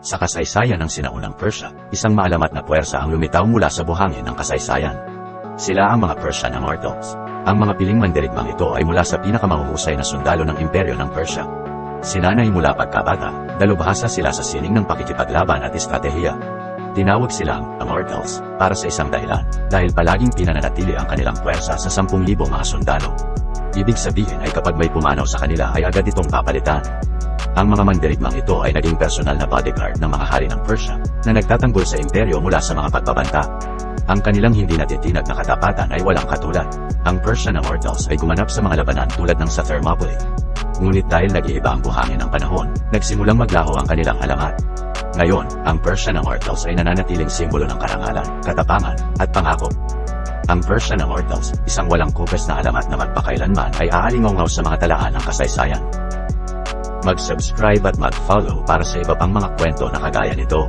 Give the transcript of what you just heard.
Sa kasaysayan ng sinaunang Persia, isang maalamat na puwersa ang lumitaw mula sa buhangin ng kasaysayan. Sila ang mga Persian Immortals. Ang mga piling mandirigmang ito ay mula sa pinakamahuhusay na sundalo ng imperyo ng Persia. Sinanay mula pagkabata, dalubhasa sila sa sining ng pakikipaglaban at estratehiya. Tinawag silang Immortals para sa isang dahilan, dahil palaging pinananatili ang kanilang puwersa sa 10,000 mga sundalo. Ibig sabihin ay kapag may pumanaw sa kanila ay agad itong papalitan. Ang mga mandirigmang ito ay naging personal na bodyguard ng mga hari ng Persia na nagtatanggol sa imperyo mula sa mga pagbabanta. Ang kanilang hindi natitinag na katapatan ay walang katulad. Ang Persian Immortals ay gumanap sa mga labanan tulad ng sa Thermopylae. Ngunit dahil nag-iiba ang buhangin ng panahon, nagsimulang maglaho ang kanilang alamat. Ngayon, ang Persian Immortals ay nananatiling simbolo ng karangalan, katapangan, at pangako. Ang Persian Immortals, isang walang kupes na alamat na magpakailanman ay aalingaw sa mga talaan ng kasaysayan. Mag-subscribe at mag-follow para sa iba pang mga kwento na kagaya nito.